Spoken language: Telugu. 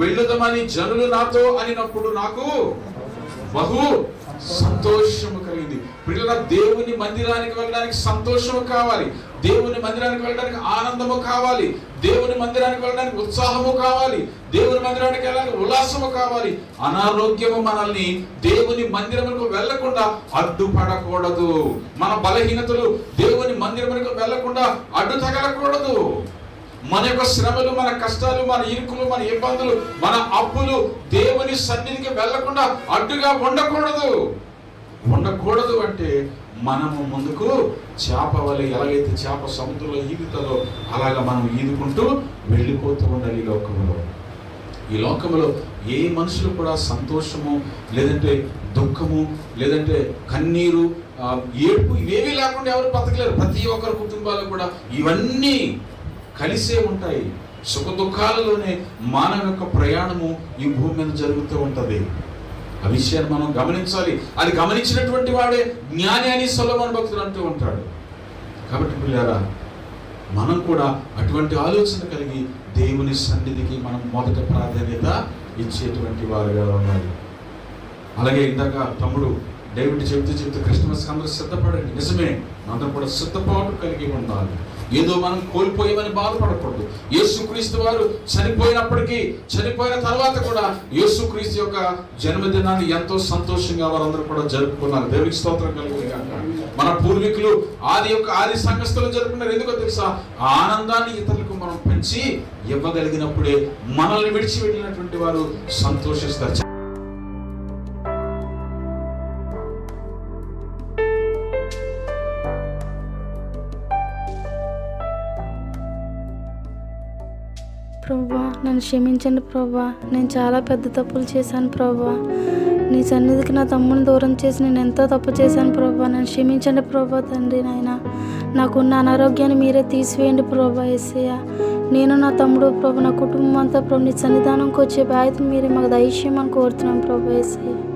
వెళ్ళుదమని జనులు నాతో అనినప్పుడు నాకు బహు సంతోషము కలిగింది. పిల్లల దేవుని మందిరానికి వెళ్ళడానికి సంతోషము కావాలి. దేవుని మందిరానికి వెళ్ళడానికి ఆనందము కావాలి. దేవుని మందిరానికి వెళ్ళడానికి ఉత్సాహము కావాలి. దేవుని మందిరానికి వెళ్ళడానికి ఉల్లాసము కావాలి. అనారోగ్యము మనల్ని దేవుని మందిరములకు వెళ్ళకుండా అడ్డుపడకూడదు. మన బలహీనతలు దేవుని మందిరములకు వెళ్ళకుండా అడ్డు తగలకూడదు మన యొక్క శ్రమలు మన కష్టాలు మన ఇరుకులు మన ఇబ్బందులు మన అప్పులు దేవుని సన్నిధికి వెళ్ళకుండా అడ్డుగా ఉండకూడదు. ఉండకూడదు అంటే మనము ముందుకు చేప వలె ఎలాగైతే చేప సముద్రంలో ఈదుతుందో అలాగా మనం ఈదుకుంటూ వెళ్ళిపోతూ ఉండాలి ఈ లోకంలో. ఈ లోకంలో ఏ మనుషులు కూడా సంతోషము లేదంటే దుఃఖము లేదంటే కన్నీరు ఏడుపు ఇవేమీ లేకుండా ఎవరు బతకలేరు. ప్రతి ఒక్కరి కుటుంబాలు కూడా ఇవన్నీ కలిసే ఉంటాయి. సుఖ దుఃఖాలలోనే మానవ యొక్క ప్రయాణము ఈ భూమి మీద జరుగుతూ ఉంటుంది. ఆ విషయాన్ని మనం గమనించాలి. అది గమనించినటువంటి వాడే జ్ఞాని అని సొలమన్ భక్తులు అంటూ ఉంటాడు. కాబట్టి పిల్లారా మనం కూడా అటువంటి ఆలోచన కలిగి దేవుని సన్నిధికి మనం మొదట ప్రాధాన్యత ఇచ్చేటువంటి వారుగా ఉండాలి. అలాగే ఇందాక తమ్ముడు డేవిడ్ చెబుతూ చెబుతూ క్రిస్మస్ అందరూ సిద్ధపడండి. నిజమే అందరం కూడా సిద్ధపాటు కలిగి ఉండాలి. ఏదో మనం కోల్పోయామని బాధపడకూడదు. యేసుక్రీస్తు వారు చనిపోయినప్పటికీ చనిపోయిన తర్వాత కూడా యేసుక్రీస్తు యొక్క జన్మదినాన్ని ఎంతో సంతోషంగా వారందరూ కూడా జరుపుకున్నారు. దేవునికి స్తోత్రం కలుగుతుంది మన పూర్వీకులు ఆది యొక్క ఆది సంఘస్థలు జరుపుకున్నారు. ఎందుకో తెలుసా? ఆ ఆనందాన్ని ఇతరులకు మనం పెంచి ఇవ్వగలిగినప్పుడే మనల్ని విడిచి వెళ్ళినటువంటి వారు సంతోషిస్తారు. ప్రభా. నన్ను క్షమించండి ప్రభా. నేను చాలా పెద్ద తప్పులు చేశాను ప్రభా. నీ సన్నిధికి నా తమ్ముని దూరం చేసి నేను ఎంతో తప్పు చేశాను ప్రభా. నన్ను క్షమించండి ప్రభా తండ్రి నాయన. నాకున్న అనారోగ్యాన్ని మీరే తీసివేయండి ప్రభా ఎస్సయ్య నేను నా తమ్ముడు ప్రభు నా కుటుంబం అంతా ప్రభు నీ సన్నిధానంకి వచ్చే బాధ్యత మీరే మాకు దయచేయమని కోరుతున్నాం ప్రభా ఎస్సయ్య